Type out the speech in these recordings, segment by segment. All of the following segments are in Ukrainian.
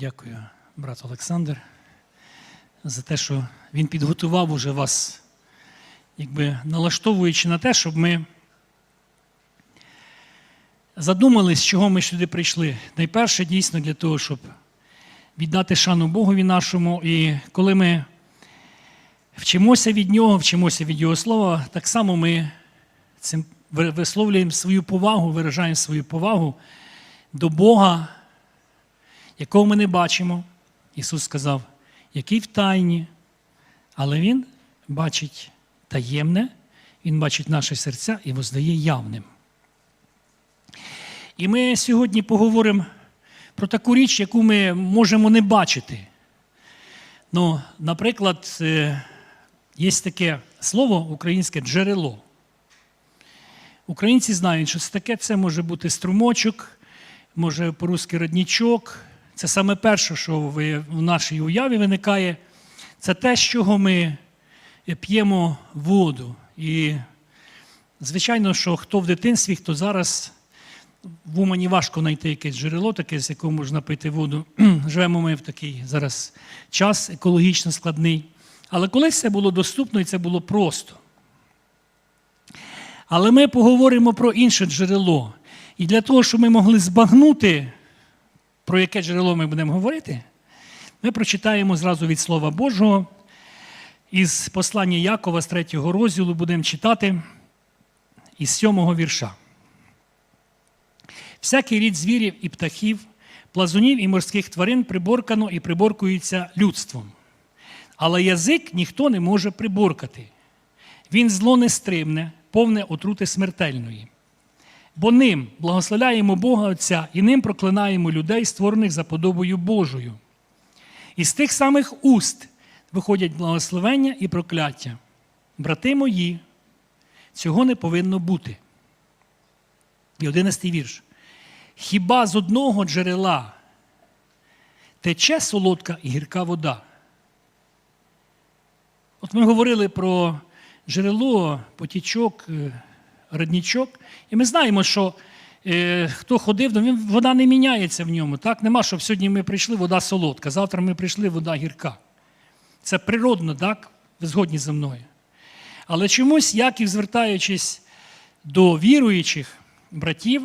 Дякую, брат Олександр, за те, що він підготував уже вас, якби налаштовуючи на те, щоб ми задумались, з чого ми сюди прийшли. Найперше, дійсно, для того, щоб віддати шану Богові нашому. І коли ми вчимося від Нього, вчимося від Його слова, так само ми цим висловлюємо свою повагу, виражаємо свою повагу до Бога, якого ми не бачимо. Ісус сказав, який в тайні, але Він бачить таємне, Він бачить наші серця і воздає явним. І ми сьогодні поговоримо про таку річ, яку ми можемо не бачити. Ну, наприклад, е, є таке слово українське джерело. Українці знають, що це таке. Це може бути струмочок, може по-русски роднічок. Це саме перше, що в нашій уяві виникає. Це те, з чого ми п'ємо воду. І, звичайно, що хто в дитинстві, хто зараз в Умані важко знайти якесь джерело, таке, з якого можна пити воду. Живемо ми в такий зараз час екологічно складний. Але колись це було доступно і це було просто. Але ми поговоримо про інше джерело. І для того, щоб ми могли збагнути, про яке джерело ми будемо говорити, ми прочитаємо зразу від Слова Божого. Із послання Якова з 3 розділу будемо читати із 7 вірша. Всякий рід звірів і птахів, плазунів і морських тварин приборкано і приборкується людством. Але язик ніхто не може приборкати. Він зло не стримне, повне отрути смертельної. Бо ним благословляємо Бога Отця і ним проклинаємо людей, створених за подобою Божою. І з тих самих уст виходять благословення і прокляття. Брати мої, цього не повинно бути. І одинадцятий вірш. Хіба з одного джерела тече солодка і гірка вода? От ми говорили про джерело, потічок, е, роднічок, і ми знаємо, що е, хто ходив, ну, він, вода не міняється в ньому. Так? Нема, щоб сьогодні ми прийшли, вода солодка, завтра ми прийшли, вода гірка. Це природно, так? Ви згодні зі мною. Але чомусь, Яків, звертаючись до віруючих братів,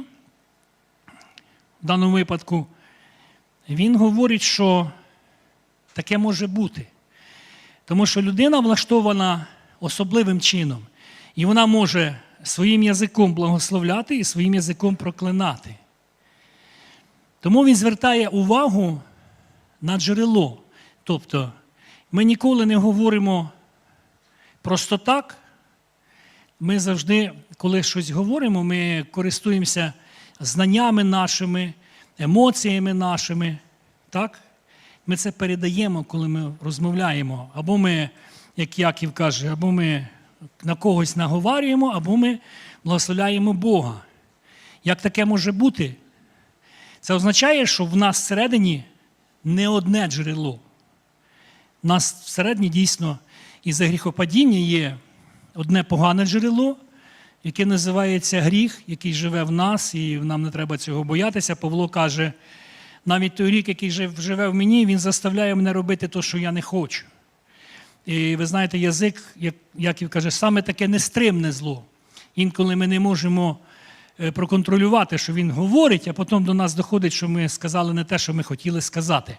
в даному випадку, він говорить, що таке може бути. Тому що людина влаштована особливим чином, і вона може своїм язиком благословляти і своїм язиком проклинати. Тому він звертає увагу на джерело. Тобто, ми ніколи не говоримо просто так. Ми завжди, коли щось говоримо, ми користуємося знаннями нашими, емоціями нашими. Так? Ми це передаємо, коли ми розмовляємо. Або ми, як Яків каже, або ми на когось наговарюємо, або ми благословляємо Бога. Як таке може бути? Це означає, що в нас всередині не одне джерело. У нас всередині дійсно із-за гріхопадіння є одне погане джерело, яке називається гріх, який живе в нас, і нам не треба цього боятися. Павло каже, навіть той рік, який живе в мені, він заставляє мене робити те, що я не хочу. І ви знаєте, язик, як Яків каже, саме таке нестримне зло. Інколи ми не можемо е, проконтролювати, що він говорить, а потім до нас доходить, що ми сказали не те, що ми хотіли сказати.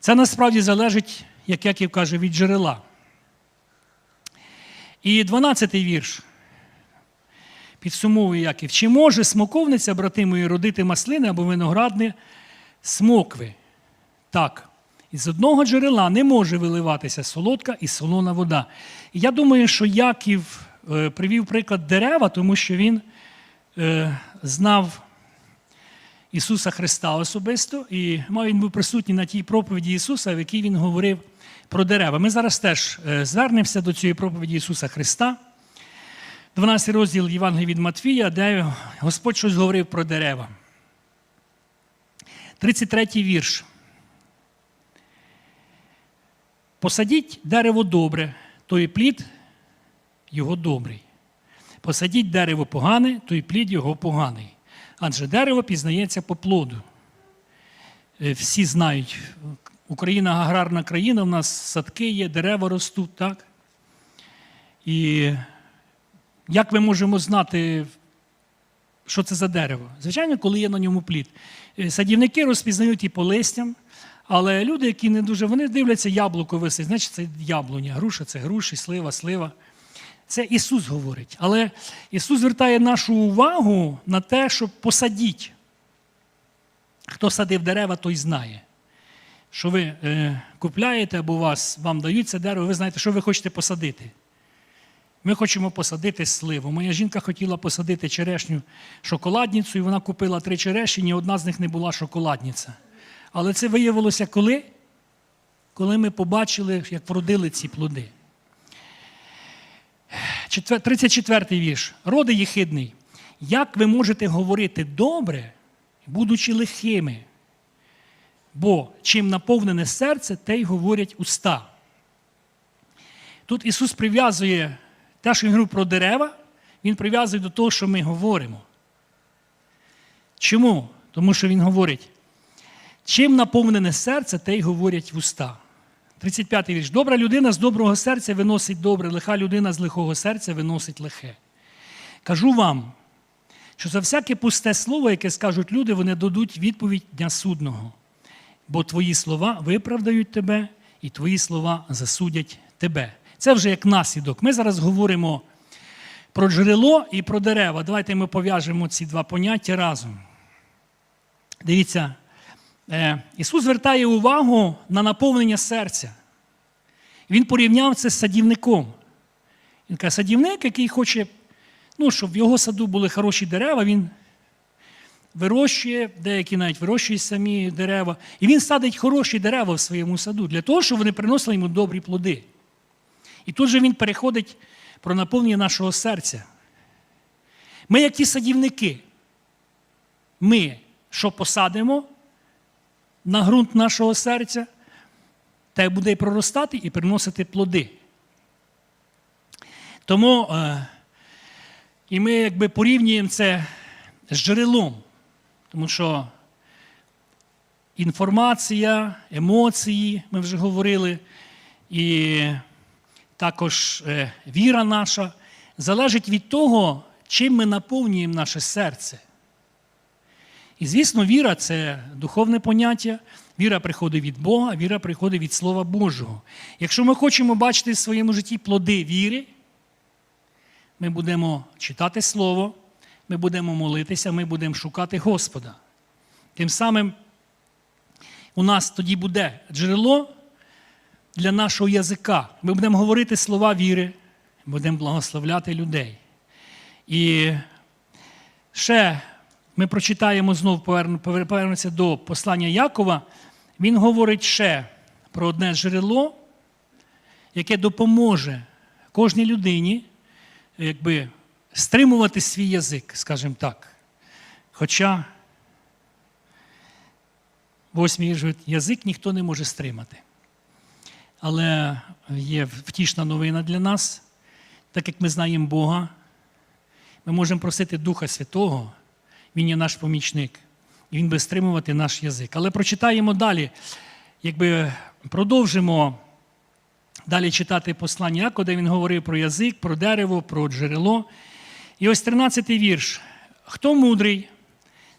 Це насправді залежить, як Яків каже, від джерела. І 12-й вірш. Підсумовує Яків. Чи може смоковниця, брати мої, родити маслини або виноградні смокви? Так. Із одного джерела не може виливатися солодка і солона вода. І я думаю, що Яків е, привів приклад дерева, тому що він е, знав Ісуса Христа особисто, і мав він був присутній на тій проповіді Ісуса, в якій він говорив про дерева. Ми зараз теж е, звернемося до цієї проповіді Ісуса Христа. 12 розділ Євангелія від Матвія, де Господь щось говорив про дерева. 33 вірш. Посадіть дерево добре, то і плід його добрий. Посадіть дерево погане, то і плід його поганий. Адже дерево пізнається по плоду. е, всі знають, Україна аграрна країна, у нас садки є, дерева ростуть, так? І як ми можемо знати, що це за дерево? Звичайно, коли є на ньому плід. Е, Садівники розпізнають і по листям, але люди, які не дуже, вони дивляться яблуко висить, значить це яблуня, груша це груші, слива, слива. Це Ісус говорить. Але Ісус звертає нашу увагу на те, щоб посадіть. Хто садив дерева, той знає. Що ви е, купляєте або вас, вам дають це дерево, ви знаєте, що ви хочете посадити. Ми хочемо посадити сливу. Моя жінка хотіла посадити черешню шоколадницю, і вона купила три черешні, ні одна з них не була шоколадниця. Але це виявилося коли? Коли ми побачили, як вродили ці плоди. 34-й вірш. Роди єхидний. Як ви можете говорити добре, будучи лихими? Бо чим наповнене серце, те й говорять уста. Тут Ісус прив'язує те, що він говорив про дерева, Він прив'язує до того, що ми говоримо. Чому? Тому що Він говорить, чим наповнене серце, те й говорять вуста. 35-й вірш. Добра людина з доброго серця виносить добре, лиха людина з лихого серця виносить лихе. Кажу вам, що за всяке пусте слово, яке скажуть люди, вони дадуть відповідь дня судного. Бо твої слова виправдають тебе, і твої слова засудять тебе. Це вже як наслідок. Ми зараз говоримо про джерело і про дерева. Давайте ми пов'яжемо ці два поняття разом. Дивіться, Ісус звертає увагу на наповнення серця. Він порівняв це з садівником. Він каже, садівник, який хоче, ну, щоб в його саду були хороші дерева, він вирощує, деякі навіть вирощують самі дерева. І він садить хороші дерева в своєму саду для того, щоб вони приносили йому добрі плоди. І тут же він переходить про наповнення нашого серця. Ми, як ті садівники, ми що посадимо на ґрунт нашого серця, те буде і проростати і приносити плоди. Тому е, і ми якби порівнюємо це з джерелом, тому що інформація, емоції, ми вже говорили, і також е, віра наша залежить від того, чим ми наповнюємо наше серце. І, звісно, віра це духовне поняття, віра приходить від Бога, віра приходить від Слова Божого. Якщо ми хочемо бачити в своєму житті плоди віри, ми будемо читати Слово, ми будемо молитися, ми будемо шукати Господа. Тим самим у нас тоді буде джерело для нашого язика. Ми будемо говорити слова віри, будемо благословляти людей. І ще ми прочитаємо знову, повернемося до послання Якова. Він говорить ще про одне джерело, яке допоможе кожній людині якби, стримувати свій язик, скажімо так. Хоча говорить, язик ніхто не може стримати. Але є втішна новина для нас, так як ми знаємо Бога, ми можемо просити Духа Святого, Він є наш помічник, і Він буде стримувати наш язик. Але прочитаємо далі, якби продовжимо далі читати послання Якова, де він говорив про язик, про дерево, про джерело. І ось 13-й вірш. Хто мудрий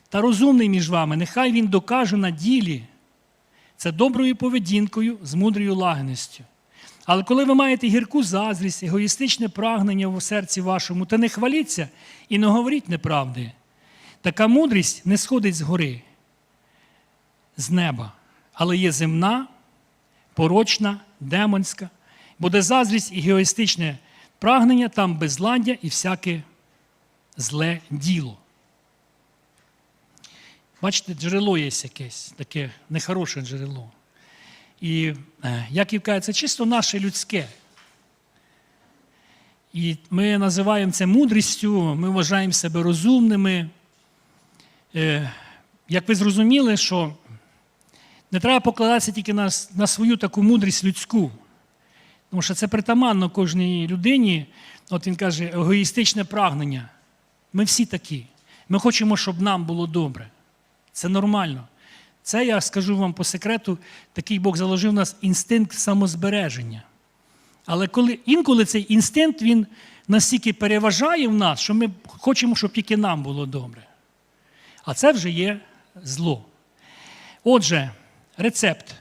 та розумний між вами, нехай він докаже на ділі. Це доброю поведінкою з мудрою лагідністю. Але коли ви маєте гірку заздрість, егоїстичне прагнення в серці вашому, то не хваліться і не говоріть неправди. Така мудрість не сходить з гори, з неба, але є земна, порочна, демонська, бо де заздрість і егоїстичне прагнення, там безладдя і всяке зле діло. Бачите, джерело є якесь, таке нехороше джерело. І е, Яків каже, це чисто наше людське. І ми називаємо це мудрістю, ми вважаємо себе розумними. Е, Як ви зрозуміли, що не треба покладатися тільки на, на свою таку мудрість людську. Тому що це притаманно кожній людині. От він каже, егоїстичне прагнення. Ми всі такі. Ми хочемо, щоб нам було добре. Це нормально. Це я скажу вам по секрету, такий Бог заложив в нас інстинкт самозбереження. Але коли, інколи цей інстинкт він настільки переважає в нас, що ми хочемо, щоб тільки нам було добре. А це вже є зло. Отже, рецепт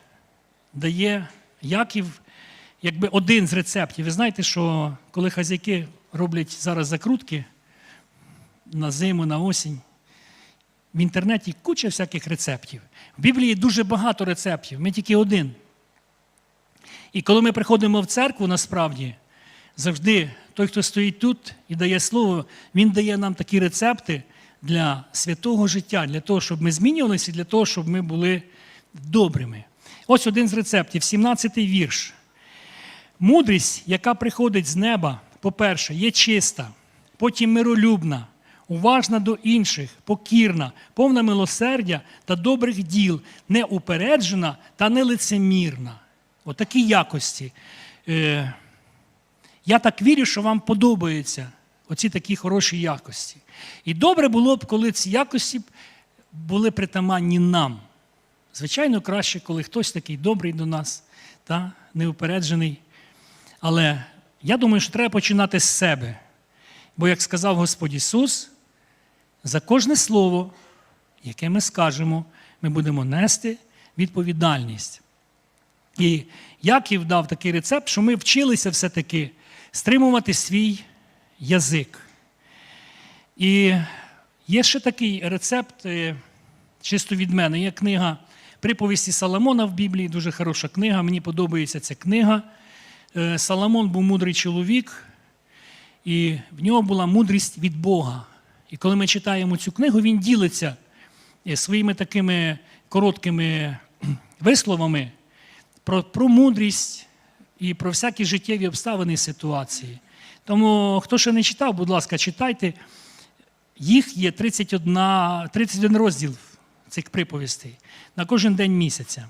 дає Яків, якби один з рецептів. Ви знаєте, що коли хазяйки роблять зараз закрутки на зиму, на осінь, в інтернеті куча всяких рецептів. В Біблії дуже багато рецептів, ми тільки один. І коли ми приходимо в церкву, насправді, завжди той, хто стоїть тут і дає слово, він дає нам такі рецепти для святого життя, для того, щоб ми змінювалися, для того, щоб ми були добрими. Ось один з рецептів, 17-й вірш. Мудрість, яка приходить з неба, по-перше, є чиста, потім миролюбна, уважна до інших, покірна, повна милосердя та добрих діл, неупереджена та нелицемірна. Отакі якості. Е, я так вірю, що вам подобаються оці такі хороші якості. І добре було б, коли ці якості були притаманні нам. Звичайно, краще, коли хтось такий добрий до нас, та, неупереджений. Але я думаю, що треба починати з себе. Бо, як сказав Господь Ісус, за кожне слово, яке ми скажемо, ми будемо нести відповідальність. І Яків дав такий рецепт, що ми вчилися все-таки стримувати свій язик. І є ще такий рецепт, е, чисто від мене, є книга Приповісті Соломона в Біблії, дуже хороша книга. Мені подобається ця книга. Е, Соломон був мудрий чоловік, і в нього була мудрість від Бога. І коли ми читаємо цю книгу, він ділиться е, своїми такими короткими висловами про, про мудрість і про всякі життєві обставини і ситуації. Тому, хто ще не читав, будь ласка, читайте. Їх є 31, 31 розділ цих приповістей на кожен день місяця.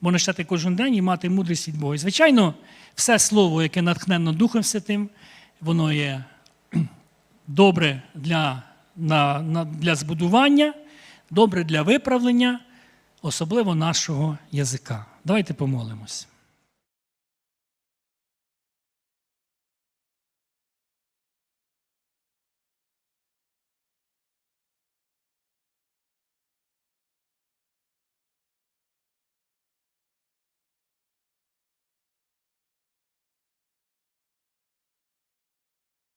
Можна читати кожен день і мати мудрість від Бога. І, звичайно, все слово, яке натхненно Духом Святим, воно є добре для, на, на, для збудування, добре для виправлення, особливо нашого язика. Давайте помолимось.